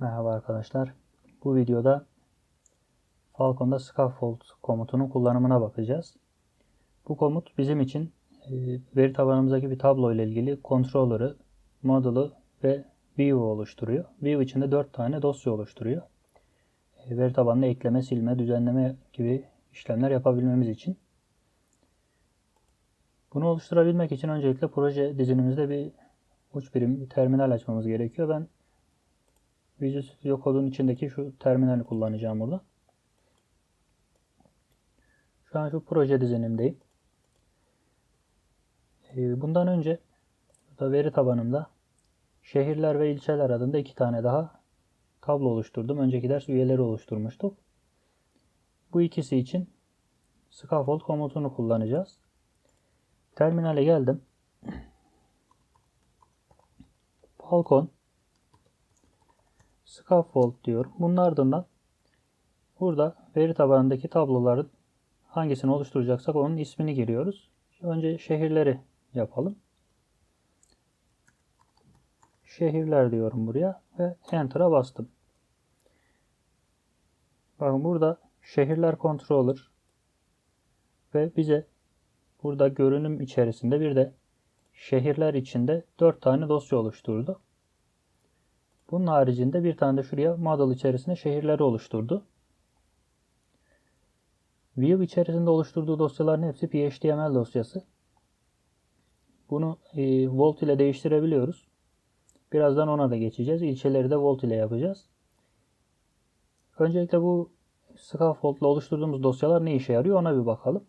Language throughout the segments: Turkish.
Merhaba arkadaşlar. Bu videoda Falcon'da scaffold komutunun kullanımına bakacağız. Bu komut bizim için e, veri tabanımızdaki bir tablo ile ilgili controller'ı, module'ı ve view oluşturuyor. View içinde 4 tane dosya oluşturuyor. E, Veri tabanına ekleme, silme, düzenleme gibi işlemler yapabilmemiz için. Bunu oluşturabilmek için öncelikle proje dizinimizde bir uç birim, bir terminal açmamız gerekiyor. Ben Visual Studio Code'un içindeki şu terminali kullanacağım burada. Şu an şu proje dizinimdeyim. Ee, Bundan önce burada veri tabanımda şehirler ve ilçeler adında iki tane daha tablo oluşturdum. Önceki ders üyeleri oluşturmuştuk. Bu ikisi için scaffold komutunu kullanacağız. Terminale geldim. Falcon scaffold diyorum. Bunun ardından burada veri tabanındaki tabloların hangisini oluşturacaksak onun ismini giriyoruz. Önce şehirleri yapalım. Şehirler diyorum buraya ve Enter'a bastım. Bakın burada şehirler controller ve bize burada görünüm içerisinde bir de şehirler içinde 4 tane dosya oluşturdu. Bunun haricinde bir tane de şuraya model içerisinde şehirleri oluşturdu. View içerisinde oluşturduğu dosyaların hepsi PHTML dosyası. Bunu e, Volt ile değiştirebiliyoruz. Birazdan ona da geçeceğiz. İlçeleri de Volt ile yapacağız. Öncelikle bu scaffold ile oluşturduğumuz dosyalar ne işe yarıyor ona bir bakalım.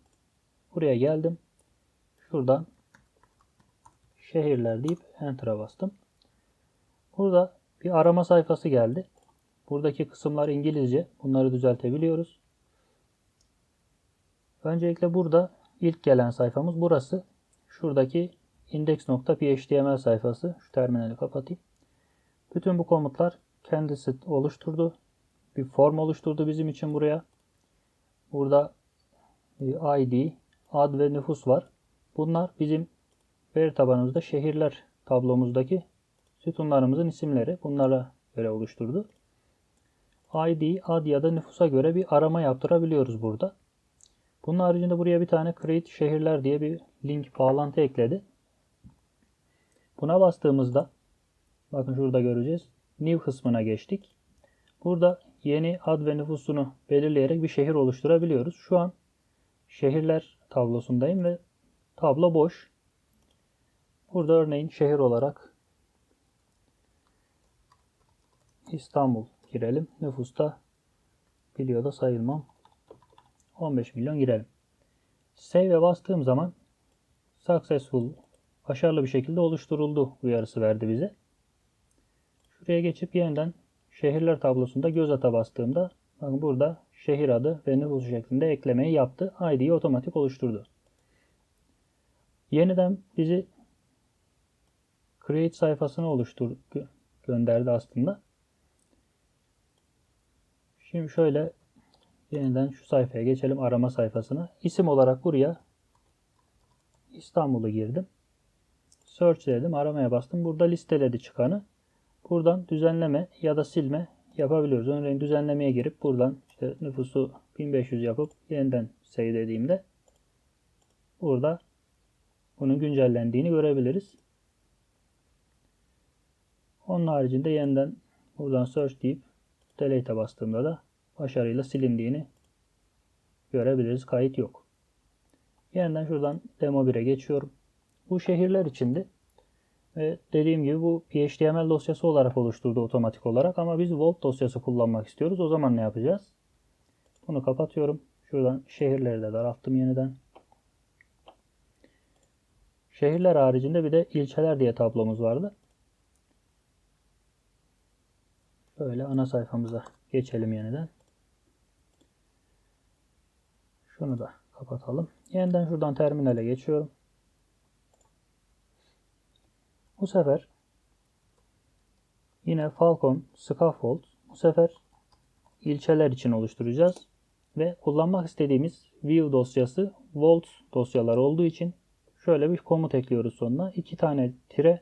Buraya geldim. Şuradan şehirler deyip Enter'a bastım. Burada bir arama sayfası geldi. Buradaki kısımlar İngilizce. Bunları düzeltebiliyoruz. Öncelikle burada ilk gelen sayfamız burası. Şuradaki index.html sayfası. Şu terminali kapatayım. Bütün bu komutlar kendisi oluşturdu. Bir form oluşturdu bizim için buraya. Burada ID, ad ve nüfus var. Bunlar bizim veri tabanımızda şehirler tablomuzdaki sütunlarımızın isimleri. Bunlara göre oluşturdu. ID, ad ya da nüfusa göre bir arama yaptırabiliyoruz burada. Bunun haricinde buraya bir tane create şehirler diye bir link bağlantı ekledi. Buna bastığımızda bakın şurada göreceğiz. New kısmına geçtik. Burada yeni ad ve nüfusunu belirleyerek bir şehir oluşturabiliyoruz. Şu an şehirler tablosundayım ve tablo boş. Burada örneğin şehir olarak İstanbul girelim. Nüfusta biliyor da sayılmam. 15 milyon girelim. Save'e bastığım zaman successful başarılı bir şekilde oluşturuldu uyarısı verdi bize. Şuraya geçip yeniden şehirler tablosunda göz ata bastığımda bakın burada şehir adı ve nüfus şeklinde eklemeyi yaptı. ID'yi otomatik oluşturdu. Yeniden bizi create sayfasına oluştur gönderdi aslında. Şimdi şöyle yeniden şu sayfaya geçelim arama sayfasına. İsim olarak buraya İstanbul'u girdim. Search dedim. Aramaya bastım. Burada listeledi çıkanı. Buradan düzenleme ya da silme yapabiliyoruz. Örneğin düzenlemeye girip buradan işte nüfusu 1500 yapıp yeniden save dediğimde burada bunun güncellendiğini görebiliriz. Onun haricinde yeniden buradan search deyip delete'e bastığımda da başarıyla silindiğini görebiliriz. Kayıt yok. Yeniden şuradan demo 1'e geçiyorum. Bu şehirler içinde ve dediğim gibi bu PHTML dosyası olarak oluşturdu otomatik olarak ama biz Volt dosyası kullanmak istiyoruz. O zaman ne yapacağız? Bunu kapatıyorum. Şuradan şehirleri de daralttım yeniden. Şehirler haricinde bir de ilçeler diye tablomuz vardı. Böyle ana sayfamıza geçelim yeniden. Şunu da kapatalım. Yeniden şuradan terminale geçiyorum. Bu sefer yine Falcon Scaffold bu sefer ilçeler için oluşturacağız. Ve kullanmak istediğimiz view dosyası volt dosyalar olduğu için şöyle bir komut ekliyoruz sonuna. iki tane tire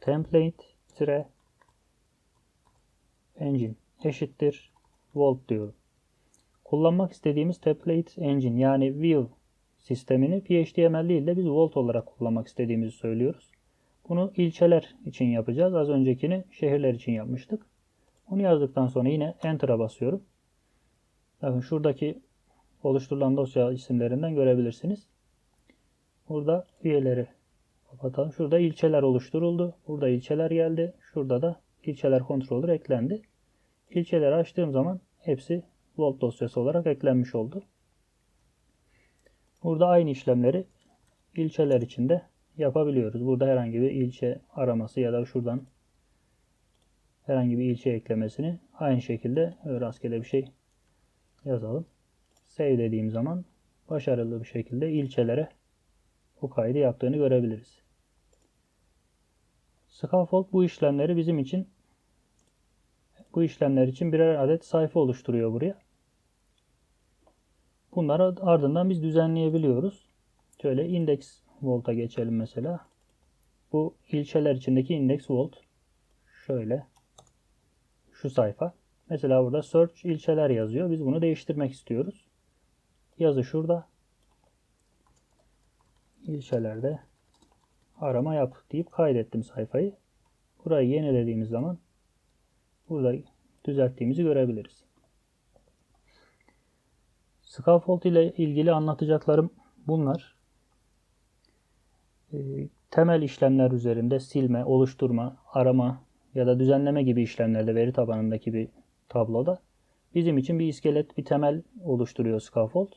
template tire engine eşittir volt diyorum. Kullanmak istediğimiz template engine yani Vue sistemini PHTML değil de biz volt olarak kullanmak istediğimizi söylüyoruz. Bunu ilçeler için yapacağız. Az öncekini şehirler için yapmıştık. Onu yazdıktan sonra yine Enter'a basıyorum. Bakın şuradaki oluşturulan dosya isimlerinden görebilirsiniz. Burada üyeleri kapatalım. Şurada ilçeler oluşturuldu. Burada ilçeler geldi. Şurada da ilçeler controller eklendi. İlçeleri açtığım zaman hepsi Volt dosyası olarak eklenmiş oldu. Burada aynı işlemleri ilçeler içinde yapabiliyoruz. Burada herhangi bir ilçe araması ya da şuradan herhangi bir ilçe eklemesini aynı şekilde rastgele bir şey yazalım. Save dediğim zaman başarılı bir şekilde ilçelere bu kaydı yaptığını görebiliriz. Scaffold bu işlemleri bizim için bu işlemler için birer adet sayfa oluşturuyor buraya. Bunları ardından biz düzenleyebiliyoruz. Şöyle index volt'a geçelim mesela. Bu ilçeler içindeki index volt şöyle şu sayfa. Mesela burada search ilçeler yazıyor. Biz bunu değiştirmek istiyoruz. Yazı şurada. İlçelerde arama yap deyip kaydettim sayfayı. Burayı yenilediğimiz zaman burada düzelttiğimizi görebiliriz. Scaffold ile ilgili anlatacaklarım bunlar. Ee, temel işlemler üzerinde silme, oluşturma, arama ya da düzenleme gibi işlemlerde veri tabanındaki bir tabloda bizim için bir iskelet, bir temel oluşturuyor Scaffold.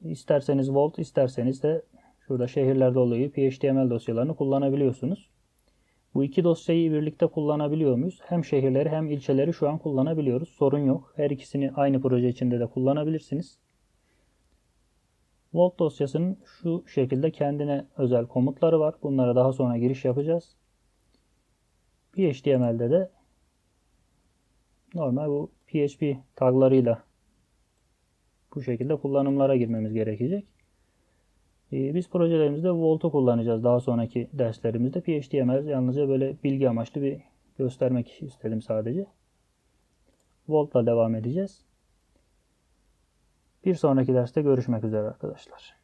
İsterseniz Volt, isterseniz de şurada şehirlerde oluyor PHTML dosyalarını kullanabiliyorsunuz. Bu iki dosyayı birlikte kullanabiliyor muyuz? Hem şehirleri hem ilçeleri şu an kullanabiliyoruz. Sorun yok. Her ikisini aynı proje içinde de kullanabilirsiniz. Volt dosyasının şu şekilde kendine özel komutları var. Bunlara daha sonra giriş yapacağız. PHTML'de de normal bu PHP taglarıyla bu şekilde kullanımlara girmemiz gerekecek. Ee, biz projelerimizde Volt'u kullanacağız daha sonraki derslerimizde. PHTML yalnızca böyle bilgi amaçlı bir göstermek istedim sadece. Volt'la devam edeceğiz. Bir sonraki derste görüşmek üzere arkadaşlar.